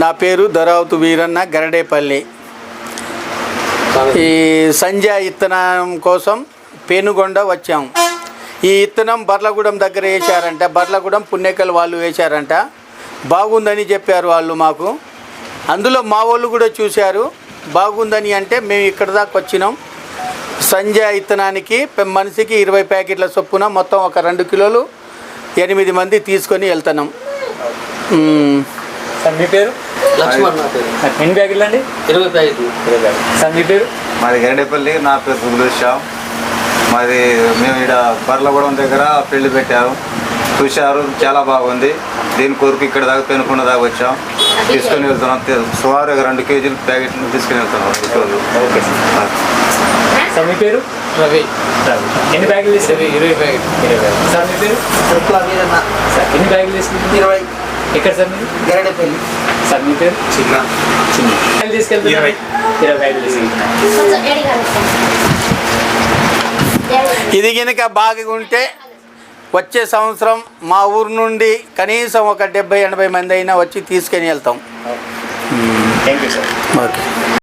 నా పేరు దొరావతు వీరన్న గరడేపల్లి. ఈ సంజయ్ ఇత్తనం కోసం పేనుగొండ వచ్చాం. ఈ ఇత్తనం బర్లగూడెం దగ్గర వేశారంట బర్లగూడెం పుణ్యకల్ వాళ్ళు వేశారంట. బాగుందని చెప్పారు వాళ్ళు మాకు. అందులో మా వాళ్ళు కూడా చూశారు బాగుందని అంటే మేము ఇక్కడ దాకా వచ్చినాం. సంజయ్ ఇత్తనానికి మనిషికి ఇరవై ప్యాకెట్ల చొప్పున మొత్తం ఒక రెండు కిలోలు ఎనిమిది మంది తీసుకొని వెళ్తున్నాం. మీ పేరు? లక్ష్మణ్ నా పేరు. ఎన్ని బ్యాగులు అండి? ఇరవై ప్యాకెట్లు. సార్ మీ పేరు? మాది గండేపల్లి నా పేరు షా మాది మేము ఇక్కడ బర్లగూడెం దగ్గర పెళ్ళి పెట్టారు చూశారు చాలా బాగుంది. దీని కొరకు ఇక్కడ దాకా పెనుకొండ దాకా వచ్చాం. తీసుకొని వెళ్తున్నాం. సుమారు రెండు కేజీలు ప్యాకెట్లు తీసుకొని వెళ్తున్నాం ఈరోజు. Okay sir. సార్. మీ పేరు? రవి. ఎన్ని బ్యాగులు ఇరవై ఇరవై. సార్ మీ పేరు? ఎన్ని బ్యాగులు ఇరవై. ఎక్కడ సార్ మీరు? గరడేపల్లి. సార్ మీ పేరు? చిన్న. చిన్న. తీసుకెళ్తున్నారు? ఇరవై. తీసుకెళ్తున్నారు. వేడిగా ఇది కనుక బాగుంటే వచ్చే సంవత్సరం మా ఊరు నుండి కనీసం ఒక డెబ్బై ఎనభై మంది అయినా వచ్చి తీసుకొని వెళ్తాం. Thank you sir. ఓకే.